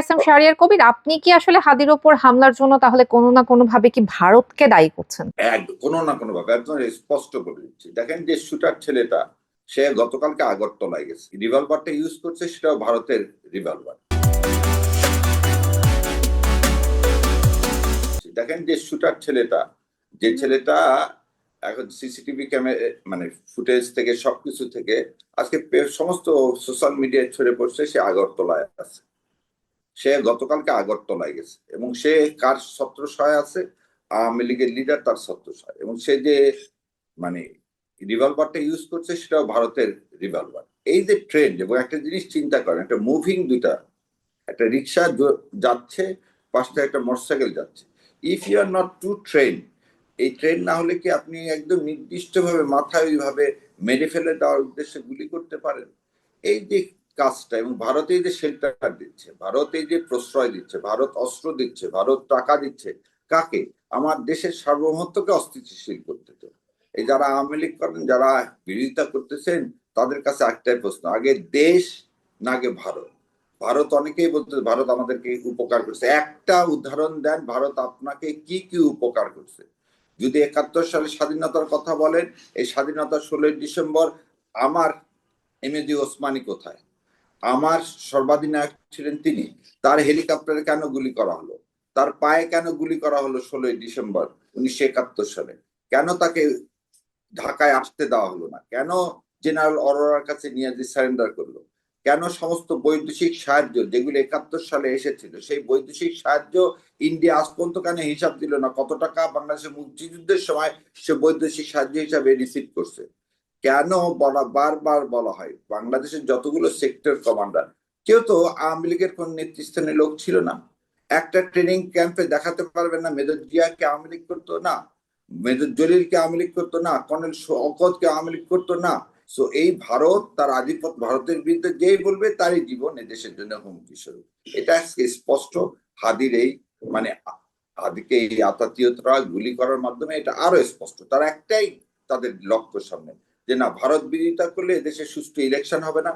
S M Shahriar Kabir আপনি কি আসলে হাদির ওপর হামলার জন্য তাহলে কোনো না কোনো ভাবে কি ভারতকে দায়ী করছেন? কোনো না কোনো ভাবে একদম স্পষ্ট করে দিচ্ছি। দেখেন যে শুটার ছেলেটা সে গতকালকে আগরতলায় গেছে। রিভলভারটা ইউজ করছে সেটাও ভারতের রিভলভার। দেখেন যে শুটার ছেলেটা যে ছেলেটা এখন সিসিটিভি ক্যামেরা মানে ফুটেজ থেকে সবকিছু থেকে আজকে সমস্ত সোশ্যাল মিডিয়ায় ছড়ে পড়ছে সে আগরতলায় আছে। সে গতকালকে আগরতলায় গেছে এবং সে কার ছত্রছায় আছে? আওয়ামী লীগের লিডার তার ছত্রছায় এবং সে যে মানে রিভলভারটা ইউজ করছে সেটাও ভারতের রিভলভার এই যে ট্রেন্ড এবং একটা জিনিস চিন্তা করেন, একটা মুভিং দুটা একটা রিক্সা যাচ্ছে, পাশে একটা মোটরসাইকেল যাচ্ছে। If you are not to train এই ট্রেন না হলে কি আপনি একদম নির্দিষ্টভাবে মাথায় ওইভাবে মেরে ফেলে দেওয়ার উদ্দেশ্যে গুলি করতে পারেন? এই যে কাজটা এবং ভারত যে শেল্টার দিচ্ছে, ভারতে যে প্রশ্রয় দিচ্ছে, ভারত অস্ত্র দিচ্ছে, ভারত টাকা দিচ্ছে, কাকে? আমার দেশের সার্বভৌমত্বকে অস্থিতিশীল করতে তো। এই যারা আওয়ামী লীগ করেন, যারা বিরোধিতা করতেছেন, তাদের কাছে একটাই প্রশ্ন, আগে দেশ না আগে ভারত? ভারত অনেকেই বলতে ভারত আমাদেরকে উপকার করছে। একটা উদাহরণ দেন, ভারত আপনাকে কি কি উপকার করছে? যদি একাত্তর সালে স্বাধীনতার কথা বলেন, এই স্বাধীনতা ষোলোই ডিসেম্বর, আমার এমএজি ওসমানী কোথায়? আমার সর্বাধিনায়ক ছিলেন তিনি। তার হেলিকপ্টারে কেন গুলি করা হলো? তার পায়ে কেন গুলি করা হলো ষোলোই ডিসেম্বর উনিশশো একাত্তর সালে? কেন তাকে ঢাকায় আসতে দেওয়া হলো না? কেন জেনারেল অরোরার কাছে নিয়ে সারেন্ডার করল? কেন সমস্ত বৈদেশিক সাহায্য, যেগুলো একাত্তর সালে এসেছিল, সেই বৈদেশিক সাহায্য ইন্ডিয়া আজ পর্যন্ত কেন হিসাব দিল না? কত টাকা বাংলাদেশের মুক্তিযুদ্ধের সময় সে বৈদেশিক সাহায্য হিসাবে রিসিভ করছে? কেন বলা, বারবার বলা হয়? বাংলাদেশের যতগুলো সেক্টর কমান্ডার কেউ তো আওয়ামী লীগের কোন নেতৃস্থানীয় লোক ছিল না। একটা ট্রেনিং ক্যাম্পে দেখাতে পারবেন না, মেজর জিয়াকে আওয়ামী লীগ করতো না, মেজর জলিলকে আওয়ামী লীগ করতো না, কর্নেল শওকতকে আওয়ামী লীগ করতো না। সো এই ভারত তার আধিপত্য, ভারতের বিরুদ্ধে যেই বলবে তারই জীবন এদেশের জন্য হুমকি স্বরূপ। এটা স্পষ্ট হাদির এই মানে হাদিকে এই আতাতীয়তরা গুলি করার মাধ্যমে এটা আরও স্পষ্ট। তার একটাই তাদের লক্ষ্য সামনে। যে না ভারত বিরোধিতা করলে দেশে সুষ্ঠু ইলেকশন হবে না।